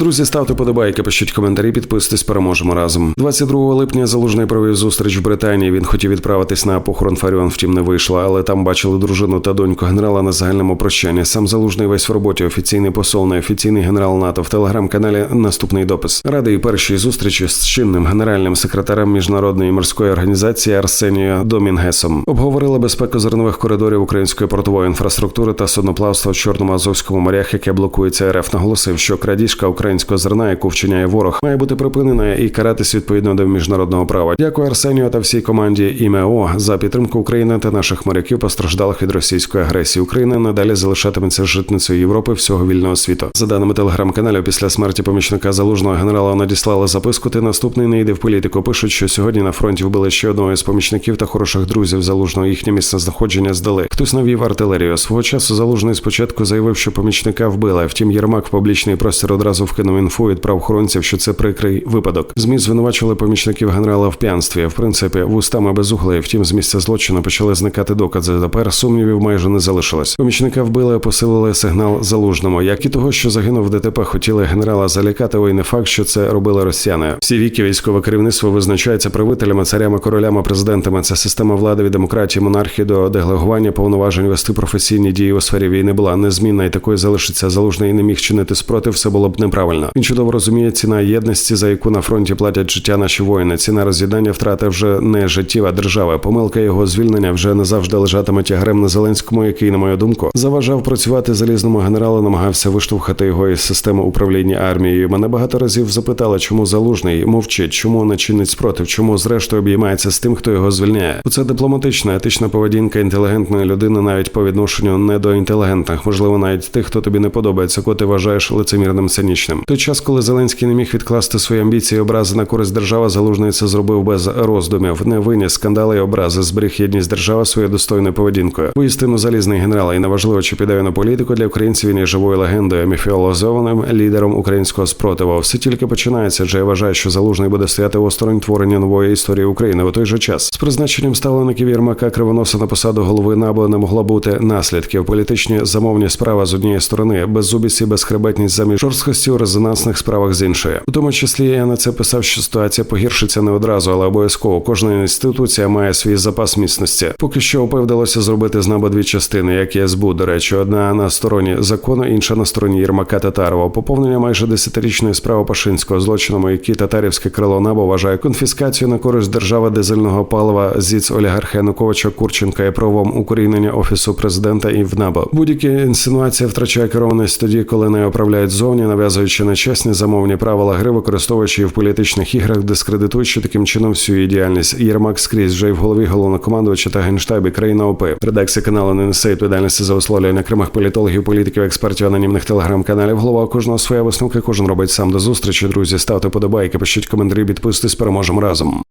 Друзі, ставте подобайки, пишіть коментарі, підписуйтесь, переможемо разом. 22 липня залужний провів зустріч в Британії. Він хотів відправитись на похорон Фаріон, втім не вийшло, але там бачили дружину та доньку генерала на загальному прощанні. Сам залужний весь в роботі. Офіційний посол, неофіційний генерал НАТО в телеграм-каналі. Наступний допис. Радий першій зустрічі з чинним генеральним секретарем міжнародної морської організації Арсенією Домінгесом. Обговорили безпеку зернових коридорів української портової інфраструктури та судноплавства в Чорному Азовському морях, яке блокується РФ. Наголосив, що крадіжка українського зерна, яку вчиняє ворог, має бути припинена і каратись відповідно до міжнародного права. Дякую Арсенію та всій команді ІМЕО за підтримку України та наших моряків, постраждалих від російської агресії. Україна надалі залишатиметься житницею Європи всього вільного світу. За даними телеграм-каналів, після смерті помічника залужного генерала надіслали записку. Ти наступний не йде в політику. Пишуть, що сьогодні на фронті вбили ще одного із помічників та хороших друзів залужного. Їхнє місце знаходження здали. Хтось навів артилерію. Свого часу залужний спочатку заявив, що помічника вбили. Втім, Єрмак в публічний простір одразу вкинув інфу від правоохоронців, що це прикрий випадок. Змі звинувачували помічників генерала в п'янстві. В принципі, вустами без углей. Втім, з місця злочину почали зникати докази. Тепер сумнівів майже не залишилось. Помічника вбили, посилили сигнал залужному. Як і того, що загинув в ДТП, хотіли генерала залякати. Ой, не факт, що це робили росіяни. Всі віки військове керівництво визначається правителями, царями, королями, президентами. Це система влади від демократії, монархії до делегування повноважень вести професійні дії у сфері війни була незмінна і такою залишиться залужний і не міг чинити спротив. Все було б неправильно. Він чудово розуміє ціна єдності, за яку на фронті платять життя наші воїни. Ціна роз'єднання втрати вже не життєва держава. Помилка його звільнення вже не завжди лежатиме тягарем на Зеленському, який, на мою думку, заважав працювати залізному генералу, намагався виштовхати його із системи управління армією. Мене багато разів запитали, чому залужний мовчить, чому не чинить спротив, чому зрештою обіймається з тим, хто його звільняє. Це дипломатична, етична поведінка інтелігентної людини, навіть по відношенню не до інтелігентних, можливо, навіть тих, хто тобі не подобається, кого ти вважаєш лицемірним цинічним. Той час, коли Зеленський не міг відкласти свої амбіції, і образи на користь держави, залужний це зробив без роздумів, не виніс скандали і образи, зберіг єдність держави своєю достойною поведінкою. Воістину залізний генерал, і неважливо, чи піде він у політику для українців. Він є живою легендою, міфіолозованим лідером українського спротиву. Все тільки починається, адже я вважаю, що залужний буде стояти осторонь творення нової історії України в той же час. З призначенням ставлеників Єрмака кривоноса на посаду голови НАБУ не могло бути наслідків. Політичні замовні справи з однієї сторони, беззубість і безхребетність замість жорсткості у резонансних справах з іншої. У тому числі я на це писав, що ситуація погіршиться не одразу, але обов'язково кожна інституція має свій запас міцності. Поки що ОП зробити з НАБУ дві частини, як і СБУ, до речі, одна на стороні закону, інша на стороні Єрмака Татарова. Поповнення майже десятирічної справи Пашинського злочином, які татарівське крило НАБУ вважає конфіскацію на користь держави дизельного палива зіц олігарха Януковича Курченка і правом укорінення офісу президента і в НАБУ. Будь-які інсинуації втрачає керованість тоді, коли нею управляють зовні, нав'язуючи нечесні замовні правила гри, використовуючи її в політичних іграх, дискредитуючи таким чином всю її діяльність. Єрмак скрізь вже й в голові головнокомандувача та генштабі країна ОП. Редакція каналу не несе відповідальності за висловлювання окремих політологів, політиків, експертів, анонімних телеграм-каналів. Голова кожного своя висновка, кожен робить сам до зустрічі. Друзі, ставте подобайки, пишіть коментарі, підписуйтесь, переможемо разом.